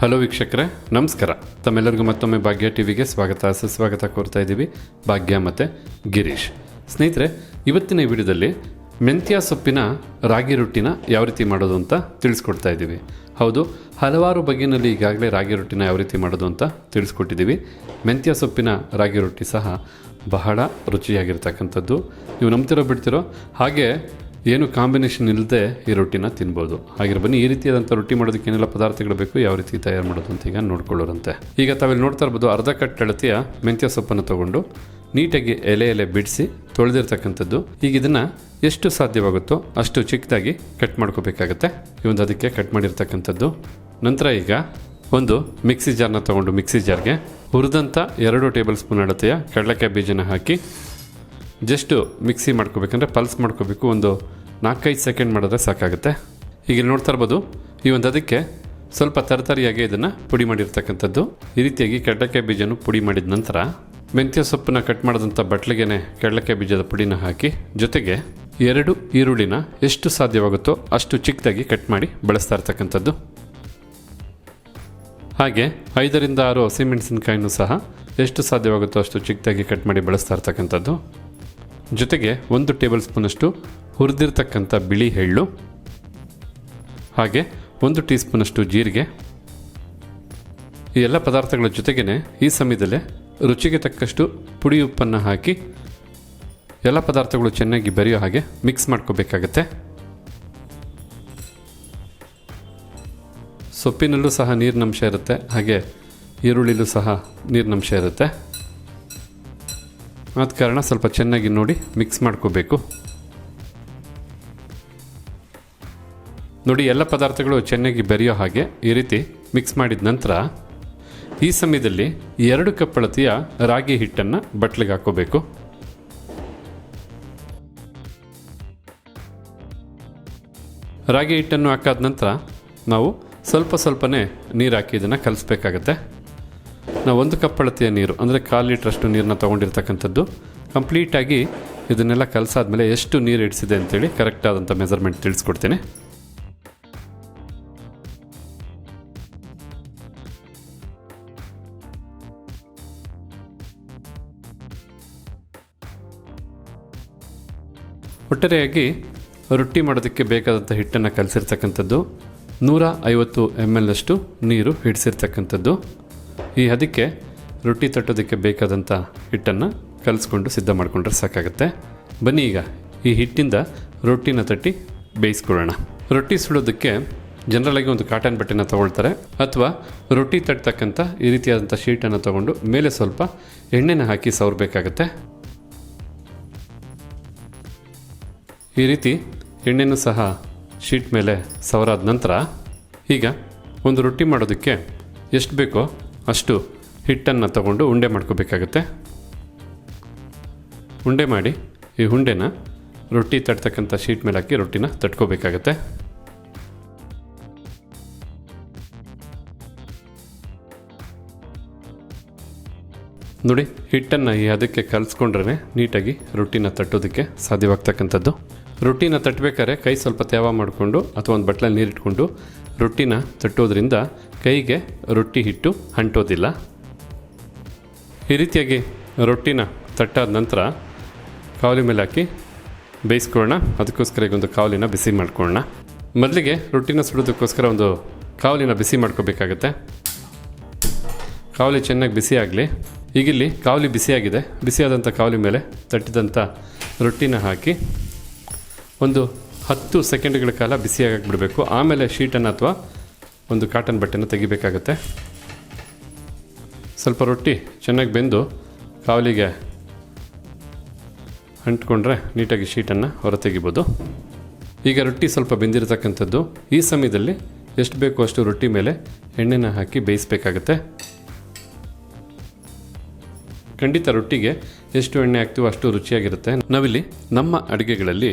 Hello ವೀಕ್ಷಕರೇ, ನಮಸ್ಕಾರ. ತಮ್ಮೆಲ್ಲರಿಗೂ ಮತ್ತೊಮ್ಮೆ ಭಾಗ್ಯ ಟಿವಿಗೆ ಸ್ವಾಗತ. ಸುಸ್ವಾಗತ ಕೋರ್ತಾ ಇದ್ದೀವಿ ಭಾಗ್ಯ ಮತ್ತು ಗಿರೀಶ್. ಸ್ನೇಹಿತರೆ, ಇವತ್ತಿನ ಈ ವಿಡಿಯೋದಲ್ಲಿ ಮೆಂತ್ಯ ಸೊಪ್ಪಿನ ರಾಗಿ ರೊಟ್ಟಿನ ಯಾವ ರೀತಿ ಮಾಡೋದು ಅಂತ ತಿಳಿಸ್ಕೊಡ್ತಾ ಇದ್ದೀವಿ. ಹೌದು, ಹಲವಾರು ಬಗೆಯಲ್ಲಿ ಈಗಾಗಲೇ ರಾಗಿ ರೊಟ್ಟಿನ ಯಾವ ರೀತಿ ಮಾಡೋದು ಅಂತ ತಿಳಿಸ್ಕೊಟ್ಟಿದ್ದೀವಿ. ಮೆಂತ್ಯ ಸೊಪ್ಪಿನ ರಾಗಿ ರೊಟ್ಟಿ ಸಹ ಬಹಳ ರುಚಿಯಾಗಿರ್ತಕ್ಕಂಥದ್ದು. ನೀವು ನಂಬ್ತಿರೋ ಬಿಡ್ತಿರೋ ಹಾಗೆ ಏನು ಕಾಂಬಿನೇಷನ್ ಇಲ್ಲದೆ ಈ ರೊಟ್ಟಿನ ತಿನ್ಬೋದು. ಹಾಗೆ ಬನ್ನಿ, ಈ ರೀತಿಯಾದಂಥ ರೊಟ್ಟಿ ಮಾಡೋದಕ್ಕೆ ಏನೆಲ್ಲ ಪದಾರ್ಥಗಳು ಬೇಕು, ಯಾವ ರೀತಿ ತಯಾರು ಮಾಡೋದು ಅಂತ ಈಗ ನೋಡ್ಕೊಳ್ಳೋರಂತೆ. ಈಗ ತಾವಿಲ್ಲಿ ನೋಡ್ತಾ ಇರ್ಬೋದು, ಅರ್ಧ ಕಟ್ ಅಳತೆಯ ಮೆಂತ್ಯ ಸೊಪ್ಪನ್ನು ತಗೊಂಡು ನೀಟಾಗಿ ಎಲೆ ಎಲೆ ಬಿಡಿಸಿ ತೊಳೆದಿರ್ತಕ್ಕಂಥದ್ದು. ಈಗ ಇದನ್ನು ಎಷ್ಟು ಸಾಧ್ಯವಾಗುತ್ತೋ ಅಷ್ಟು ಚಿಕ್ಕದಾಗಿ ಕಟ್ ಮಾಡ್ಕೋಬೇಕಾಗತ್ತೆ. ಈ ಒಂದು ಅದಕ್ಕೆ ಕಟ್ ಮಾಡಿರ್ತಕ್ಕಂಥದ್ದು. ನಂತರ ಈಗ ಒಂದು ಮಿಕ್ಸಿ ಜಾರ್ನ ತಗೊಂಡು ಮಿಕ್ಸಿ ಜಾರ್ಗೆ ಹುರಿದಂಥ ಎರಡು ಟೇಬಲ್ ಸ್ಪೂನ್ ಅಳತೆಯ ಕಡಲೆಕಾಯಿ ಬೀಜನ ಹಾಕಿ ಜಸ್ಟ್ ಮಿಕ್ಸಿ ಮಾಡ್ಕೋಬೇಕಂದ್ರೆ ಪಲ್ಸ್ ಮಾಡ್ಕೋಬೇಕು. ಒಂದು ನಾಲ್ಕೈದು ಸೆಕೆಂಡ್ ಮಾಡಿದ್ರೆ ಸಾಕಾಗುತ್ತೆ. ಈಗ ಇಲ್ಲಿ ನೋಡ್ತಾ ಇರ್ಬೋದು, ಈ ಒಂದು ಅದಕ್ಕೆ ಸ್ವಲ್ಪ ತರತರಿಯಾಗಿ ಇದನ್ನು ಪುಡಿ ಮಾಡಿರ್ತಕ್ಕಂಥದ್ದು. ಈ ರೀತಿಯಾಗಿ ಕಡಲೆಕಾಯಿ ಬೀಜನ ಪುಡಿ ಮಾಡಿದ ನಂತರ ಮೆಂತ್ಯ ಸೊಪ್ಪನ್ನ ಕಟ್ ಮಾಡಿದಂಥ ಬಟ್ಲಿಗೆನೆ ಕಡಲೆಕಾಯಿ ಬೀಜದ ಪುಡಿನ ಹಾಕಿ, ಜೊತೆಗೆ ಎರಡು ಈರುಳ್ಳಿನ ಎಷ್ಟು ಸಾಧ್ಯವಾಗುತ್ತೋ ಅಷ್ಟು ಚಿಕ್ಕದಾಗಿ ಕಟ್ ಮಾಡಿ ಬಳಸ್ತಾ ಇರ್ತಕ್ಕಂಥದ್ದು. ಹಾಗೆ ಐದರಿಂದ ಆರು ಹಸಿಮೆಣಸಿನಕಾಯಿನೂ ಸಹ ಎಷ್ಟು ಸಾಧ್ಯವಾಗುತ್ತೋ ಅಷ್ಟು ಚಿಕ್ಕದಾಗಿ ಕಟ್ ಮಾಡಿ ಬಳಸ್ತಾ ಇರ್ತಕ್ಕಂಥದ್ದು. ಜೊತೆಗೆ ಒಂದು ಟೇಬಲ್ ಸ್ಪೂನಷ್ಟು ಹುರಿದಿರ್ತಕ್ಕಂಥ ಬಿಳಿ ಎಳ್ಳು, ಹಾಗೆ ಒಂದು ಟೀ ಸ್ಪೂನಷ್ಟು ಜೀರಿಗೆ. ಈ ಎಲ್ಲ ಪದಾರ್ಥಗಳ ಜೊತೆಗೇ ಈ ಸಮಯದಲ್ಲೇ ರುಚಿಗೆ ತಕ್ಕಷ್ಟು ಪುಡಿ ಉಪ್ಪನ್ನು ಹಾಕಿ ಎಲ್ಲ ಪದಾರ್ಥಗಳು ಚೆನ್ನಾಗಿ ಬೆರೆಯೋ ಹಾಗೆ ಮಿಕ್ಸ್ ಮಾಡ್ಕೋಬೇಕಾಗತ್ತೆ. ಸೊಪ್ಪಿನಲ್ಲೂ ಸಹ ನೀರಿನಂಶ ಇರುತ್ತೆ, ಹಾಗೆ ಈರುಳ್ಳಿಲೂ ಸಹ ನೀರಿನಂಶ ಇರುತ್ತೆ. ಆದ ಕಾರಣ ಸ್ವಲ್ಪ ಚೆನ್ನಾಗಿ ನೋಡಿ ಮಿಕ್ಸ್ ಮಾಡ್ಕೋಬೇಕು. ನೋಡಿ, ಎಲ್ಲ ಪದಾರ್ಥಗಳು ಚೆನ್ನಾಗಿ ಬೆರೆಯೋ ಹಾಗೆ ಈ ರೀತಿ ಮಿಕ್ಸ್ ಮಾಡಿದ ನಂತರ ಈ ಸಮಯದಲ್ಲಿ ಎರಡು ಕಪ್ ಅಳತೆಯ ರಾಗಿ ಹಿಟ್ಟನ್ನು ಬಟ್ಲಿಗೆ ಹಾಕೋಬೇಕು ರಾಗಿ ಹಿಟ್ಟನ್ನು ಹಾಕಾದ ನಂತರ ನಾವು ಸ್ವಲ್ಪ ಸ್ವಲ್ಪನೇ ನೀರು ಹಾಕಿ ಇದನ್ನು ಕಲಿಸ್ಬೇಕಾಗತ್ತೆ. ನಾವು ಒಂದು ಕಪ್ ಅಳತೆಯ ನೀರು, ಅಂದರೆ ಕಾಲು ಲೀಟ್ರಷ್ಟು ನೀರನ್ನ ತೊಗೊಂಡಿರ್ತಕ್ಕಂಥದ್ದು. ಕಂಪ್ಲೀಟಾಗಿ ಇದನ್ನೆಲ್ಲ ಕಲಸಾದ್ಮೇಲೆ ಎಷ್ಟು ನೀರು ಇಡಿಸಿದೆ ಅಂತೇಳಿ ಕರೆಕ್ಟಾದಂಥ ಮೆಜರ್ಮೆಂಟ್ ತಿಳಿಸ್ಕೊಡ್ತೀನಿ. ಒಟ್ಟಾರೆಯಾಗಿ ರೊಟ್ಟಿ ಮಾಡೋದಕ್ಕೆ ಬೇಕಾದಂಥ ಹಿಟ್ಟನ್ನು ಕಲಸಿರ್ತಕ್ಕಂಥದ್ದು. ನೂರ ಐವತ್ತು ಎಂ ಎಲ್ ಅಷ್ಟು ನೀರು ಹಿಡಿಸಿರ್ತಕ್ಕಂಥದ್ದು. ಈ ಅದಕ್ಕೆ ರೊಟ್ಟಿ ತಟ್ಟೋದಕ್ಕೆ ಬೇಕಾದಂಥ ಹಿಟ್ಟನ್ನು ಕಲಿಸ್ಕೊಂಡು ಸಿದ್ಧ ಮಾಡಿಕೊಂಡ್ರೆ ಸಾಕಾಗುತ್ತೆ. ಬನ್ನಿ ಈಗ ಈ ಹಿಟ್ಟಿಂದ ರೊಟ್ಟಿನ ತಟ್ಟಿ ಬೇಯಿಸ್ಕೊಳ್ಳೋಣ. ರೊಟ್ಟಿ ಸುಡೋದಕ್ಕೆ ಜನರಲ್ಲಾಗಿ ಒಂದು ಕಾಟನ್ ಬಟ್ಟೆನ ತೊಗೊಳ್ತಾರೆ ಅಥವಾ ರೊಟ್ಟಿ ತಟ್ಟತಕ್ಕಂಥ ಈ ರೀತಿಯಾದಂಥ ಶೀಟನ್ನು ತಗೊಂಡು ಮೇಲೆ ಸ್ವಲ್ಪ ಎಣ್ಣೆನ ಹಾಕಿ ಸವರಬೇಕಾಗತ್ತೆ. ಈ ರೀತಿ ಎಣ್ಣೆನೂ ಸಹ ಶೀಟ್ ಮೇಲೆ ಸವರಾದ ನಂತರ ಈಗ ಒಂದು ರೊಟ್ಟಿ ಮಾಡೋದಕ್ಕೆ ಎಷ್ಟು ಬೇಕೋ ಅಷ್ಟು ಹಿಟ್ಟನ್ನು ತಗೊಂಡು ಉಂಡೆ ಮಾಡ್ಕೋಬೇಕಾಗತ್ತೆ. ಉಂಡೆ ಮಾಡಿ ಈ ಉಂಡೆನ ರೊಟ್ಟಿ ತಟ್ತಕ್ಕಂಥ ಶೀಟ್ ಮೇಲೆ ಹಾಕಿ ರೊಟ್ಟಿನ ತಟ್ಕೋಬೇಕಾಗತ್ತೆ. ನೋಡಿ, ಹಿಟ್ಟನ್ನು ಈ ಅದಕ್ಕೆ ಕಲಿಸ್ಕೊಂಡ್ರೆ ನೀಟಾಗಿ ರೊಟ್ಟಿನ ತಟ್ಟೋದಕ್ಕೆ ಸಾಧ್ಯವಾಗ್ತಕ್ಕಂಥದ್ದು. ರೊಟ್ಟಿನ ತಟ್ಟಬೇಕಾದ್ರೆ ಕೈ ಸ್ವಲ್ಪ ತೇವ ಮಾಡಿಕೊಂಡು ಅಥವಾ ಒಂದು ಬಟ್ಲಲ್ಲಿ ನೀರಿಟ್ಕೊಂಡು ರೊಟ್ಟಿನ ತಟ್ಟೋದ್ರಿಂದ ಕೈಗೆ ರೊಟ್ಟಿ ಹಿಟ್ಟು ಅಂಟೋದಿಲ್ಲ ಈ ರೀತಿಯಾಗಿ ರೊಟ್ಟಿನ ತಟ್ಟಾದ ನಂತರ ಕಾವಲಿ ಮೇಲೆ ಹಾಕಿ ಬೇಯಿಸ್ಕೊಳ್ಳೋಣ. ಅದಕ್ಕೋಸ್ಕರ ಈಗ ಒಂದು ಕಾವಲಿನ ಬಿಸಿ ಮಾಡ್ಕೊಳ್ಳೋಣ. ಮೊದಲಿಗೆ ರೊಟ್ಟಿನ ಸುಡೋದಕ್ಕೋಸ್ಕರ ಒಂದು ಕಾವಲಿನ ಬಿಸಿ ಮಾಡ್ಕೋಬೇಕಾಗತ್ತೆ. ಕಾವಲಿ ಚೆನ್ನಾಗಿ ಬಿಸಿ ಆಗಲಿ. ಈಗಿಲ್ಲಿ ಕಾವಲಿ ಬಿಸಿಯಾಗಿದೆ. ಬಿಸಿಯಾದಂಥ ಕಾವಲಿ ಮೇಲೆ ತಟ್ಟಿದಂಥ ರೊಟ್ಟಿನ ಹಾಕಿ ಒಂದು ಹತ್ತು ಸೆಕೆಂಡ್ಗಳ ಕಾಲ ಬಿಸಿಯಾಗಿಬಿಡಬೇಕು. ಆಮೇಲೆ ಶೀಟನ್ನು ಅಥವಾ ಒಂದು ಕಾಟನ್ ಬಟ್ಟೆನ ತೆಗಿಬೇಕಾಗತ್ತೆ. ಸ್ವಲ್ಪ ರೊಟ್ಟಿ ಚೆನ್ನಾಗಿ ಬೆಂದು ಕಾವಲಿಗೆ ಅಂಟ್ಕೊಂಡ್ರೆ ನೀಟಾಗಿ ಶೀಟನ್ನು ಹೊರತೆಗಿಬೋದು. ಈಗ ರೊಟ್ಟಿ ಸ್ವಲ್ಪ ಬೆಂದಿರತಕ್ಕಂಥದ್ದು. ಈ ಸಮಯದಲ್ಲಿ ಎಷ್ಟು ಬೇಕೋ ಅಷ್ಟು ರೊಟ್ಟಿ ಮೇಲೆ ಎಣ್ಣೆನ ಹಾಕಿ ಬೇಯಿಸಬೇಕಾಗತ್ತೆ. ಖಂಡಿತ ರೊಟ್ಟಿಗೆ ಎಷ್ಟು ಎಣ್ಣೆ ಹಾಕ್ತೀವೋ ಅಷ್ಟು ರುಚಿಯಾಗಿರುತ್ತೆ. ನಾವಿಲ್ಲಿ ನಮ್ಮ ಅಡುಗೆಗಳಲ್ಲಿ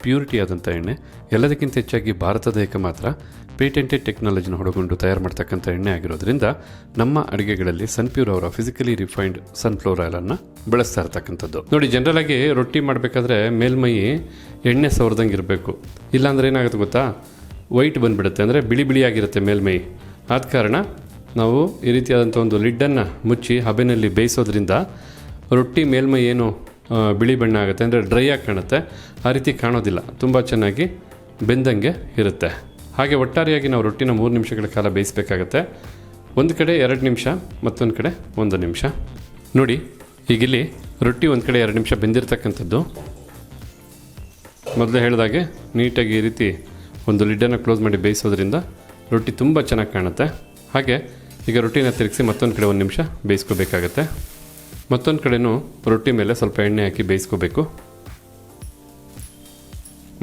ಪ್ಯೂರಿಟಿ ಆದಂಥ ಎಣ್ಣೆ, ಎಲ್ಲದಕ್ಕಿಂತ ಹೆಚ್ಚಾಗಿ ಭಾರತ ಏಕ ಮಾತ್ರ ಪೇಟೆಂಟೆಡ್ ಟೆಕ್ನಾಲಜಿನ ಹೊಡಗೊಂಡು ತಯಾರು ಮಾಡ್ತಕ್ಕಂಥ ಎಣ್ಣೆ ಆಗಿರೋದ್ರಿಂದ ನಮ್ಮ ಅಡುಗೆಗಳಲ್ಲಿ ಸನ್ಪ್ಯೂರ್ ಅವರ ಫಿಸಿಕಲಿ ರಿಫೈನ್ಡ್ ಸನ್ಫ್ಲವರ್ ಆಯಿಲನ್ನು ಬಳಸ್ತಾ ಇರ್ತಕ್ಕಂಥದ್ದು. ನೋಡಿ ಜನರಲ್ ಆಗಿ ರೊಟ್ಟಿ ಮಾಡಬೇಕಾದ್ರೆ ಮೇಲ್ಮೈ ಎಣ್ಣೆ ಸವರ್ದಂಗೆ ಇರಬೇಕು. ಇಲ್ಲಾಂದ್ರೆ ಏನಾಗುತ್ತೆ ಗೊತ್ತಾ? ವೈಟ್ ಬಂದ್ಬಿಡುತ್ತೆ ಅಂದರೆ ಬಿಳಿ ಬಿಳಿಯಾಗಿರುತ್ತೆ ಮೇಲ್ಮೈ. ಆದ ಕಾರಣ ನಾವು ಈ ರೀತಿಯಾದಂಥ ಒಂದು ಲಿಡ್ಡನ್ನು ಮುಚ್ಚಿ ಹಬೆನಲ್ಲಿ ಬೇಯಿಸೋದ್ರಿಂದ ರೊಟ್ಟಿ ಮೇಲ್ಮೈ ಏನು ಬಿಳಿ ಬಣ್ಣ ಆಗುತ್ತೆ. ಅಂದರೆ ಡ್ರೈ ಆಗಿ ಕಾಣುತ್ತೆ. ಆ ರೀತಿ ಕಾಣೋದಿಲ್ಲ. ತುಂಬ ಚೆನ್ನಾಗಿ ಬೆಂದಂಗೆ ಇರುತ್ತೆ. ಹಾಗೆ ಒಟ್ಟಾರೆಯಾಗಿ ನಾವು ರೊಟ್ಟಿನ ಮೂರು ನಿಮಿಷಗಳ ಕಾಲ ಬೇಯಿಸಬೇಕಾಗತ್ತೆ. ಒಂದು ಕಡೆ ಎರಡು ನಿಮಿಷ, ಮತ್ತೊಂದು ಕಡೆ ಒಂದು ನಿಮಿಷ. ನೋಡಿ, ಈಗಿಲ್ಲಿ ರೊಟ್ಟಿ ಒಂದು ಕಡೆ ಎರಡು ನಿಮಿಷ ಬೆಂದಿರ್ತಕ್ಕಂಥದ್ದು. ಮೊದಲೇ ಹೇಳಿದಾಗೆ ನೀಟಾಗಿ ಈ ರೀತಿ ಒಂದು ಲಿಡ್ಡನ್ನು ಕ್ಲೋಸ್ ಮಾಡಿ ಬೇಯಿಸೋದ್ರಿಂದ ರೊಟ್ಟಿ ತುಂಬ ಚೆನ್ನಾಗಿ ಕಾಣುತ್ತೆ. ಹಾಗೆ ಈಗ ರೊಟ್ಟಿನ ತಿರುಗಿಸಿ ಮತ್ತೊಂದು ಕಡೆ ಒಂದು ನಿಮಿಷ ಬೇಯಿಸ್ಕೋಬೇಕಾಗತ್ತೆ. ಮತ್ತೊಂದು ಕಡೆನೂ ರೊಟ್ಟಿ ಮೇಲೆ ಸ್ವಲ್ಪ ಎಣ್ಣೆ ಹಾಕಿ ಬೇಯಿಸ್ಕೋಬೇಕು.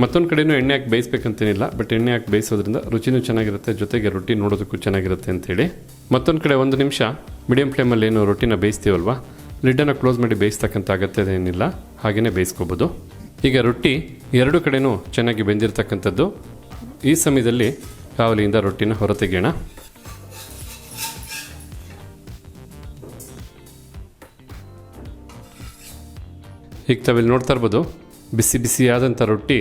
ಮತ್ತೊಂದು ಕಡೆನೂ ಎಣ್ಣೆ ಹಾಕಿ ಬೇಯಿಸ್ಬೇಕಂತೇನಿಲ್ಲ, ಬಟ್ ಎಣ್ಣೆ ಹಾಕಿ ಬೇಯಿಸೋದ್ರಿಂದ ರುಚಿನೂ ಚೆನ್ನಾಗಿರುತ್ತೆ, ಜೊತೆಗೆ ರೊಟ್ಟಿ ನೋಡೋದಕ್ಕೂ ಚೆನ್ನಾಗಿರುತ್ತೆ ಅಂತೇಳಿ. ಮತ್ತೊಂದು ಕಡೆ ಒಂದು ನಿಮಿಷ ಮೀಡಿಯಂ ಫ್ಲೇಮಲ್ಲಿ ಏನು ರೊಟ್ಟಿನ ಬೇಯಿಸ್ತೀವಲ್ವ ಲಿಡ್ಡನ್ನು ಕ್ಲೋಸ್ ಮಾಡಿ ಬೇಯಿಸ್ತಕ್ಕಂಥ ಅಗತ್ಯದೇನಿಲ್ಲ ಹಾಗೆಯೇ ಬೇಯಿಸ್ಕೋಬೋದು. ಈಗ ರೊಟ್ಟಿ ಎರಡು ಕಡೆನೂ ಚೆನ್ನಾಗಿ ಬೆಂದಿರತಕ್ಕಂಥದ್ದು. ಈ ಸಮಯದಲ್ಲಿ ಕಾವಲಿಯಿಂದ ರೊಟ್ಟಿನ ಹೊರತೆಗೆಯೋಣ. ಈಗ ತಾವಿಲ್ಲಿ ನೋಡ್ತಾ ಇರ್ಬೋದು, ಬಿಸಿ ಬಿಸಿಯಾದಂಥ ರೊಟ್ಟಿ,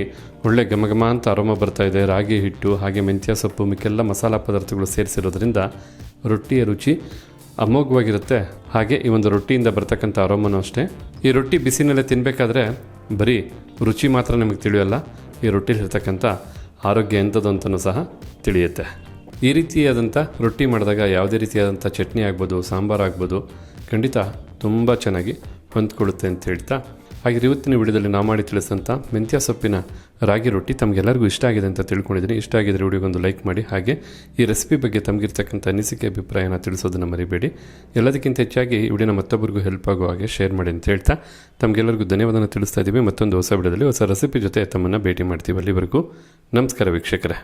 ಒಳ್ಳೆ ಘಮ ಅಂತ ಅರೋಮ ಬರ್ತಾ ಇದೆ. ರಾಗಿ ಹಿಟ್ಟು, ಹಾಗೆ ಮೆಂತ್ಯ, ಸೊಪ್ಪು, ಮಿಕ್ಕೆಲ್ಲ ಮಸಾಲ ಪದಾರ್ಥಗಳು ಸೇರಿಸಿರೋದ್ರಿಂದ ರೊಟ್ಟಿಯ ರುಚಿ ಅಮೋಘವಾಗಿರುತ್ತೆ. ಹಾಗೆ ಈ ಒಂದು ರೊಟ್ಟಿಯಿಂದ ಬರ್ತಕ್ಕಂಥ ಅರೋಮನೂ ಅಷ್ಟೇ. ಈ ರೊಟ್ಟಿ ಬಿಸಿನಲ್ಲೇ ತಿನ್ನಬೇಕಾದ್ರೆ ಬರೀ ರುಚಿ ಮಾತ್ರ ನಿಮಗೆ ತಿಳಿಯೋಲ್ಲ, ಈ ರೊಟ್ಟಿಲಿರ್ತಕ್ಕಂಥ ಆರೋಗ್ಯ ಎಂಥದ್ದು ಅಂತಲೂ ಸಹ ತಿಳಿಯುತ್ತೆ. ಈ ರೀತಿಯಾದಂಥ ರೊಟ್ಟಿ ಮಾಡಿದಾಗ ಯಾವುದೇ ರೀತಿಯಾದಂಥ ಚಟ್ನಿ ಆಗ್ಬೋದು, ಸಾಂಬಾರು ಆಗ್ಬೋದು, ಖಂಡಿತ ತುಂಬ ಚೆನ್ನಾಗಿ ಹೊಂದ್ಕೊಳ್ಳುತ್ತೆ ಅಂತ ಹೇಳ್ತಾ ಹಾಗೆ ಇವತ್ತಿನ ವಿಡಿಯೋದಲ್ಲಿ ನಾ ಮಾಡಿ ತಿಳಿಸಂಥ ಮೆಂತ್ಯ ಸೊಪ್ಪಿನ ರಾಗಿ ರೊಟ್ಟಿ ತಮಗೆಲ್ಲರಿಗೂ ಇಷ್ಟ ಆಗಿದೆ ಅಂತ ತಿಳ್ಕೊಂಡಿದ್ದೀನಿ. ಇಷ್ಟ ಆಗಿದ್ದರೆ ವಿಡಿಯೋಗೊಂದು ಲೈಕ್ ಮಾಡಿ. ಹಾಗೆ ಈ ರೆಸಿಪಿ ಬಗ್ಗೆ ತಮಗಿರ್ತಕ್ಕಂಥ ಅನಿಸಿಕೆ, ಅಭಿಪ್ರಾಯನ ತಿಳಿಸೋದನ್ನು ಮರಿಬೇಡಿ. ಎಲ್ಲದಕ್ಕಿಂತ ಹೆಚ್ಚಾಗಿ ಈ ವಿಡಿಯೋನ ಮತ್ತೊಬ್ಬರಿಗೂ ಹೆಲ್ಪ್ ಆಗೋ ಹಾಗೆ ಶೇರ್ ಮಾಡಿ ಅಂತ ಹೇಳ್ತಾ ತಮಗೆಲ್ಲರಿಗೂ ಧನ್ಯವಾದನ ತಿಳಿಸ್ತಾ ಇದ್ದೀವಿ. ಮತ್ತೊಂದು ಹೊಸ ವಿಡಿಯೋದಲ್ಲಿ ಹೊಸ ರೆಸಿಪಿ ಜೊತೆ ತಮ್ಮನ್ನು ಭೇಟಿ ಮಾಡ್ತೀವಿ ಅಲ್ಲಿವರೆಗೂ. ನಮಸ್ಕಾರ ವೀಕ್ಷಕರೇ.